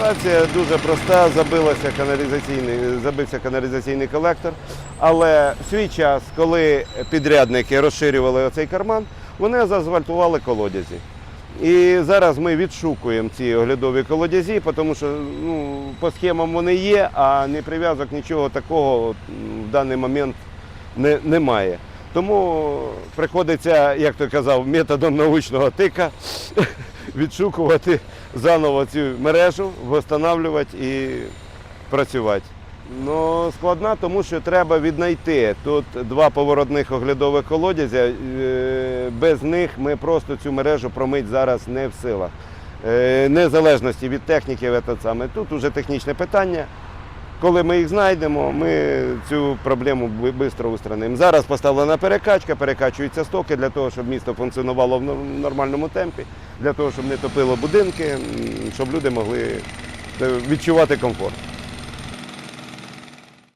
Ситуація дуже проста, забилося каналізаційний, забився каналізаційний колектор. Але в свій час, коли підрядники розширювали оцей карман, вони заасфальтували колодязі. І зараз ми відшукуємо ці оглядові колодязі, тому що ну, по схемам вони є, а не прив'язок нічого такого в даний момент не, немає. Тому приходиться, як ти казав, методом научного тика відшукувати заново цю мережу, встановлювати і працювати. Ну, складна, тому що треба віднайти. Тут два поворотних оглядових колодязя. е, Без них ми просто цю мережу промить зараз не в силах. Е, Незалежності від техніки, саме. тут вже технічне питання. Коли ми їх знайдемо, ми цю проблему швидко устранимо. Зараз поставлена перекачка, перекачуються стоки для того, щоб місто функціонувало в нормальному темпі, для того, щоб не топило будинки, щоб люди могли е, відчувати комфорт.